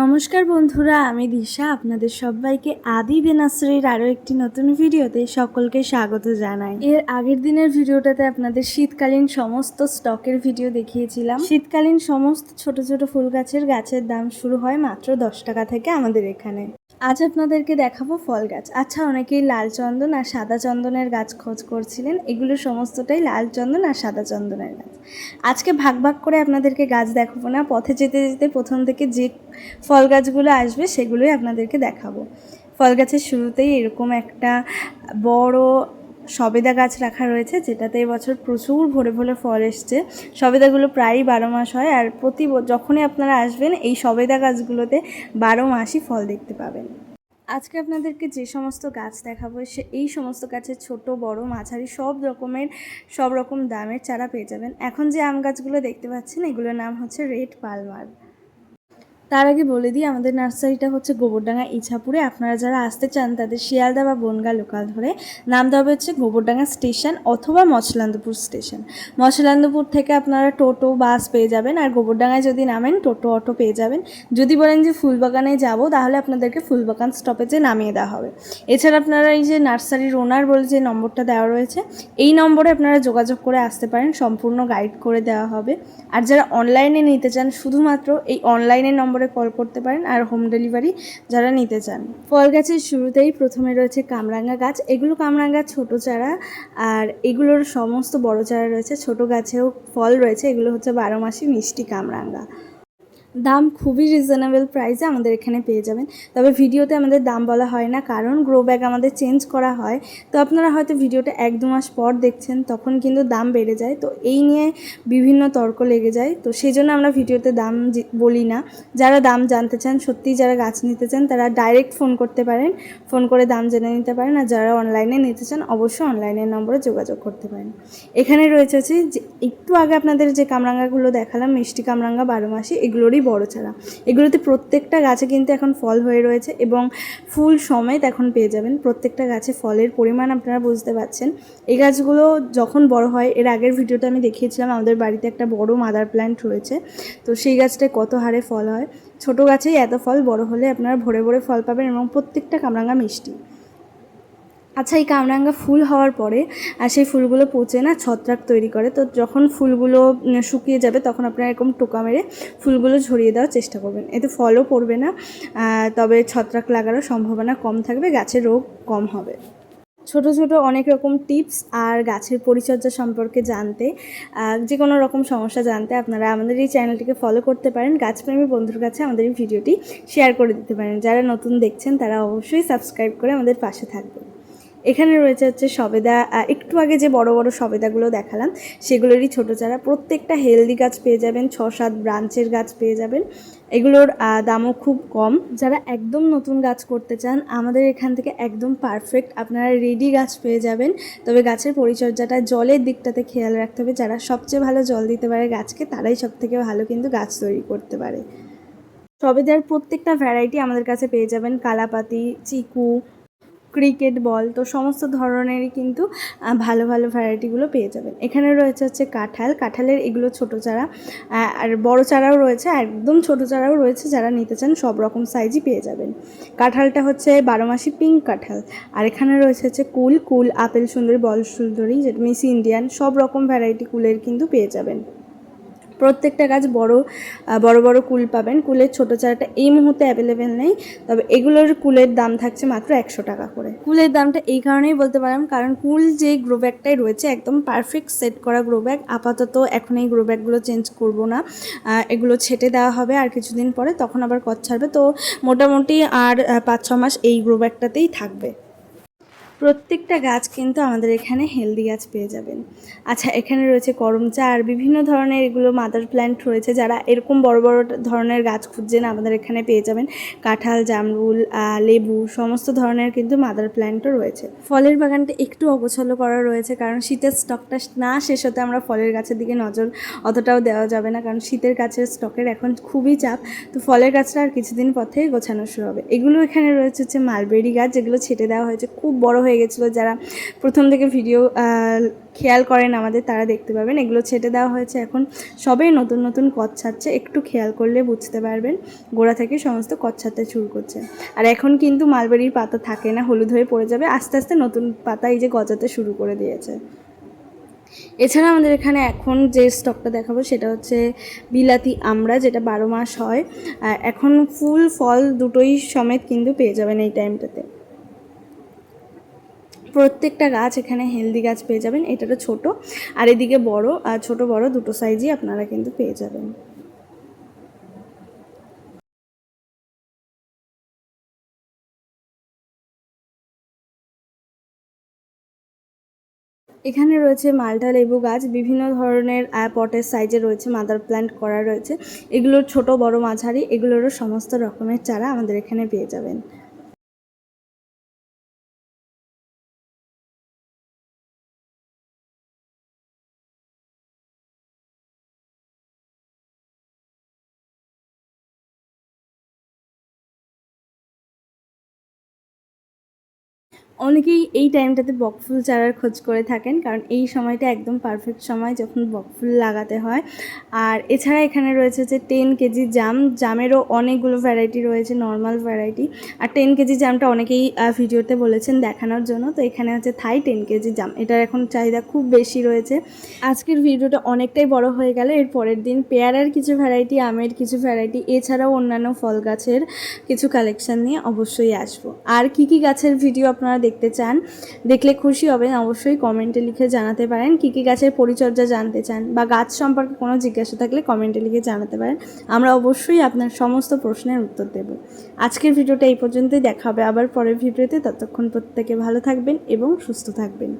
নমস্কার বন্ধুরা, আমি দিশা। আপনাদের সবাইকে আদি বেনাশ্রীর আরও একটি নতুন ভিডিওতে সকলকে স্বাগত জানাই। এর আগের দিনের ভিডিওটাতে আপনাদের শীতকালীন সমস্ত স্টকের ভিডিও দেখিয়েছিলাম। শীতকালীন সমস্ত ছোট ছোট ফুল গাছের গাছের দাম শুরু হয় মাত্র দশ টাকা থেকে আমাদের এখানে। আজ আপনাদেরকে দেখাবো ফল গাছ। আচ্ছা অনেকেই লাল চন্দন আর সাদা চন্দনের গাছ খোঁজ করছিলেন। এগুলো সমস্তটাই লাল চন্দন আর সাদা চন্দনের গাছ। আজকে ভাগ ভাগ করে আপনাদেরকে গাছ দেখাবো না। পথে যেতে যেতে প্রথম থেকে যে ফল গাছগুলো আসবে, সেগুলোই আপনাদেরকে দেখাবো। ফল গাছের শুরুতেই এরকম একটা বড় সবেদা গাছ রাখা রয়েছে, যেটাতে এবছর প্রচুর ভরে ভরে ফল এসছে। সবেদাগুলো প্রায়ই বারো মাস হয়, আর প্রতি যখনই আপনারা আসবেন, এই সবেদা গাছগুলোতে বারো মাসই ফল দেখতে পাবেন। আজকে আপনাদেরকে যে সমস্ত গাছ দেখাবো, সে এই সমস্ত গাছের ছোট, বড়, মাঝারি, সব রকমের, সব রকম দামের চারা পেয়ে যাবেন। এখন যে আম গাছগুলো দেখতে পাচ্ছেন, এগুলোর নাম হচ্ছে রেড পালমার। তার আগে বলে দিই, আমাদের নার্সারিটা হচ্ছে গোবরডাঙ্গা ইছাপুরে। আপনারা যারা আসতে চান তাদের শিয়ালদা বা বনগা লোকাল ধরে নামতে হবে হচ্ছে গোবরডাঙ্গা স্টেশন অথবা মছলান্দপুর স্টেশন। মছলান্দপুর থেকে আপনারা টোটো, বাস পেয়ে যাবেন আর গোবরডাঙ্গায় যদি নামেন, টোটো, অটো পেয়ে যাবেন। যদি বলেন যে ফুলবাগানে যাব, তাহলে আপনাদেরকে ফুলবাগান স্টপেজে নামিয়ে দেওয়া হবে। এছাড়া আপনারা এই যে নার্সারির ওনার বলে যে নম্বরটা দেওয়া রয়েছে, এই নম্বরে আপনারা যোগাযোগ করে আসতে পারেন, সম্পূর্ণ গাইড করে দেওয়া হবে। আর যারা অনলাইনে নিতে চান, শুধুমাত্র এই অনলাইনের নম্বরে কল করতে পারেন আর হোম ডেলিভারি যারা নিতে চান। ফল গাছের শুরুতেই প্রথমে রয়েছে কামরাঙ্গা গাছ। এগুলো কামরাঙ্গা ছোট চারা আর এগুলোর সমস্ত বড় চারা রয়েছে। ছোট গাছেও ফল রয়েছে। এগুলো হচ্ছে বারো মাসি মিষ্টি কামরাঙ্গা। দাম খুবই রিজনেবল প্রাইসে আমাদের এখানে পেয়ে যাবেন। তবে ভিডিওতে আমাদের দাম বলা হয় না, কারণ গ্রো ব্যাগ আমাদের চেঞ্জ করা হয়। তো আপনারা হয়তো ভিডিওটা এক দু মাস পর দেখছেন, তখন কিন্তু দাম বেড়ে যায়। তো এই নিয়ে বিভিন্ন তর্ক লেগে যায়। তো সেই জন্য আমরা ভিডিওতে দাম বলি না। যারা দাম জানতে চান, সত্যিই যারা গাছ নিতে চান, তারা ডাইরেক্ট ফোন করতে পারেন। ফোন করে দাম জেনে নিতে পারেন। আর যারা অনলাইনে নিতে চান, অবশ্যই অনলাইনের নম্বরে যোগাযোগ করতে পারেন। এখানে রয়েছে যে, একটু আগে আপনাদের যে কামরাঙ্গাগুলো দেখালাম, মিষ্টি কামরাঙ্গা, বারো মাসি, এগুলোরই বড় চারা। এগুলোতে প্রত্যেকটা গাছে কিন্তু এখন ফল হয়ে রয়েছে এবং ফুল সমেত এখন পেয়ে যাবেন। প্রত্যেকটা গাছে ফলের পরিমাণ আপনারা বুঝতে পারছেন এই গাছগুলো যখন বড় হয়, এর আগের ভিডিওতে আমি দেখিয়েছিলাম আমাদের বাড়িতে একটা বড় মাদার প্ল্যান্ট রয়েছে। তো সেই গাছটায় কত হারে ফল হয়? ছোট গাছেই এত ফল, বড় হলে আপনারা ভরে ভরে ফল পাবেন এবং প্রত্যেকটা কামরাঙ্গা মিষ্টি। আচ্ছা এই কামরাঙ্গা ফুল হওয়ার পরে আর সেই ফুলগুলো পচে না ছত্রাক তৈরি করে, তো যখন ফুলগুলো শুকিয়ে যাবে তখন আপনারা এরকম টোকা মেরে ফুলগুলো ঝরিয়ে দেওয়ার চেষ্টা করবেন। এতে ফলও পড়বে না তবে ছত্রাক লাগারও সম্ভাবনা কম থাকবে গাছের রোগ কম হবে। ছোট ছোট অনেক রকম টিপস আর গাছের পরিচর্যা সম্পর্কে জানতে যে কোনো রকম সমস্যা জানতে আপনারা আমাদের এই চ্যানেলটিকে ফলো করতে পারেন। গাছপ্রেমী বন্ধুর কাছে আমাদের এই ভিডিওটি শেয়ার করে দিতে পারেন। যারা নতুন দেখছেন, তারা অবশ্যই সাবস্ক্রাইব করে আমাদের পাশে থাকবেন। এখানে রয়েছে হচ্ছে সবেদা একটু আগে যে বড় বড় সবেদাগুলো দেখালাম, সেগুলোরই ছোট চারা। প্রত্যেকটা হেলদি গাছ পেয়ে যাবেন ছ সাত ব্রাঞ্চের গাছ পেয়ে যাবেন। এগুলোর দামও খুব কম। যারা একদম নতুন গাছ করতে চান, আমাদের এখান থেকে একদম পারফেক্ট। আপনারা রেডি গাছ পেয়ে যাবেন। তবে গাছের পরিচর্যাটা জলের দিকটাতে খেয়াল রাখতে হবে। যারা সবচেয়ে ভালো জল দিতে পারে গাছকে, তারাই সব থেকে ভালো কিন্তু গাছ তৈরি করতে পারে। সবেদার প্রত্যেকটা ভ্যারাইটি আমাদের কাছে পেয়ে যাবেন। কালাপাতি, চিকু ক্রিকেট, বল, তো সমস্ত ধরনেরই কিন্তু ভালো ভালো ভ্যারাইটিগুলো পেয়ে যাবেন। এখানে রয়েছে হচ্ছে কাঁঠাল। কাঁঠালের এগুলো ছোট চারা আর বড় চারাও রয়েছে একদম ছোট চারাও রয়েছে, যারা নিতে চান সব রকম সাইজই পেয়ে যাবেন। কাঁঠালটা হচ্ছে বারো মাসি পিঙ্ক কাঁঠাল। আর এখানে রয়েছে হচ্ছে কুল। কুল, আপেল সুন্দরী, বল সুন্দরী, যেটা মিস ইন্ডিয়ান সব রকম ভ্যারাইটি কুলের কিন্তু পেয়ে যাবেন। প্রত্যেকটা গাছ বড় বড় বড় কুল পাবেন। কুলের ছোট চারাটা এই মুহূর্তে অ্যাভেলেবেল নেই, তবে এগুলোর কুলের দাম থাকছে মাত্র একশো টাকা করে। কুলের দামটা এই কারণেই বলতে পারলাম কারণ কুল যে গ্রো ব্যাগটাই রয়েছে, একদম পারফেক্ট সেট করা গ্রো ব্যাগ আপাতত এখন এই গ্রো ব্যাগগুলো চেঞ্জ করব না। এগুলো ছেটে দেওয়া হবে আর কিছুদিন পরে, তখন আবার কচ ছাড়বে। তো মোটামুটি আর পাঁচ ছ মাস এই গ্রো ব্যাগটাতেই থাকবে। প্রত্যেকটা গাছ কিন্তু আমাদের এখানে হেলদি গাছ পেয়ে যাবেন। আচ্ছা এখানে রয়েছে করম চা আর বিভিন্ন ধরনের এগুলো মাদার প্ল্যান্ট রয়েছে যারা এরকম বড় বড় ধরনের গাছ খুঁজছেন আমাদের এখানে পেয়ে যাবেন। কাঁঠাল, জামরুল লেবু সমস্ত ধরনের কিন্তু মাদার প্ল্যান্টও রয়েছে। ফলের বাগানটা একটু অগোছালো করা রয়েছে কারণ শীতের স্টকটা না শেষ হতে আমরা ফলের গাছের দিকে নজর অতটাও দেওয়া যাবে না কারণ শীতের গাছের স্টকের এখন খুবই চাপ। তো ফলের গাছটা আর কিছুদিন পর থেকে গোছানো শুরু হবে। এগুলো এখানে রয়েছে হচ্ছে মালবেরি গাছ যেগুলো ছেটে দেওয়া হয়েছে। খুব বড় হয়ে হয়ে গেছিল, যারা প্রথম থেকে ভিডিও খেয়াল করেন আমাদের, তারা দেখতে পাবেন এগুলো ছেটে দেওয়া হয়েছে এখন। সবেই নতুন নতুন কচ ছাড়ছে, একটু খেয়াল করলে বুঝতে পারবেন। গোড়া থেকে সমস্ত কচ ছাড়তে শুরু করছে। আর এখন কিন্তু মালবেরির পাতা থাকে না, হলুদ হয়ে পড়ে যাবে। আস্তে আস্তে নতুন পাতা এই যে গজাতে শুরু করে দিয়েছে। এছাড়া আমাদের এখানে এখন যে স্টকটা দেখাবো, সেটা হচ্ছে বিলাতি আমড়া যেটা বারো মাস হয়। এখন ফুল ফল দুটোই সমেত কিন্তু পেয়ে যাবেন এই টাইমটাতে প্রত্যেকটা গাছ এখানে হেলদি গাছ পেয়ে যাবেন। এটাটা ছোট। আর এদিকে বড়, আর ছোট বড় দুটো সাইজই আপনারা কিন্তু পেয়ে যাবেন। এখানে রয়েছে মালটা লেবু গাছ। বিভিন্ন ধরনের পটের সাইজে রয়েছে মাদার প্ল্যান্ট করা রয়েছে। এগুলোর ছোট, বড় মাঝারি, এগুলোরও সমস্ত রকমের চারা আমাদের এখানে পেয়ে যাবেন। অনেকেই এই টাইমটাতে বকফুল চারার খোঁজ করে থাকেন, কারণ এই সময়টা একদম পারফেক্ট সময় যখন বকফুল লাগাতে হয়। আর এছাড়া এখানে রয়েছে যে টেন কেজি জাম, জামেরও অনেকগুলো ভ্যারাইটি রয়েছে নর্মাল ভ্যারাইটি আর টেন কেজি জামটা অনেকেই ভিডিওতে বলেছেন দেখানোর জন্য। তো এখানে হচ্ছে থাই টেন কেজি জাম, এটার এখন চাহিদা খুব বেশি রয়েছে। আজকের ভিডিওটা অনেকটাই বড় হয়ে গেল। এর পরের দিন পেয়ারার কিছু ভ্যারাইটি আমের কিছু ভ্যারাইটি এছাড়াও অন্যান্য ফল গাছের কিছু কালেকশন নিয়ে অবশ্যই আসব। আর কি কি গাছের ভিডিও আপনারা দেখতে চান, দেখলে খুশি হবেন, অবশ্যই কমেন্টে লিখে জানাতে পারেন কী কী গাছের পরিচর্যা জানতে চান বা গাছ সম্পর্কে কোনো জিজ্ঞাসা থাকলে কমেন্টে লিখে জানাতে পারেন, আমরা অবশ্যই আপনার সমস্ত প্রশ্নের উত্তর দেব। আজকের ভিডিওটা এই পর্যন্তই, দেখা হবে আবার পরের ভিডিওতে, ততক্ষণ প্রত্যেকে ভালো থাকবেন এবং সুস্থ থাকবেন।